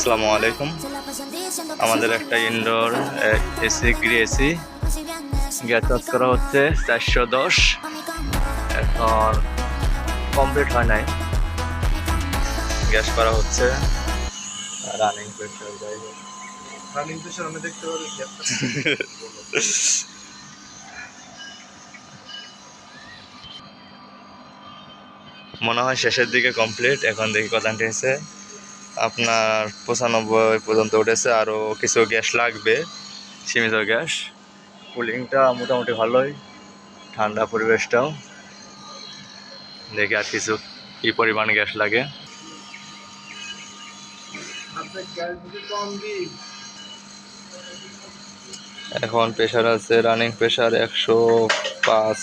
আসসালামু আলাইকুম। আমাদের একটা indoor AC Gree AC gas charge করা হচ্ছে চারশো দশ। এখন কমপ্লিট হয় নাই। গ্যাস করা হচ্ছে রানিং প্রেশার যাই রানিং প্রেশার আমি দেখতে পারি মনে হয় শেষের দিকে কমপ্লিট এখন দেখি কত উঠেছে আপনার পঁচানব্বই পর্যন্ত উঠেছে আরও কিছু গ্যাস লাগবে, সীমিত গ্যাস। কুলিংটা মোটামুটি ভালোই, ঠান্ডা পরিবেশটাও। দেখি আর কিছু কী পরিমাণ গ্যাস লাগে। এখন প্রেশার আছে রানিং প্রেশার একশো পাঁচ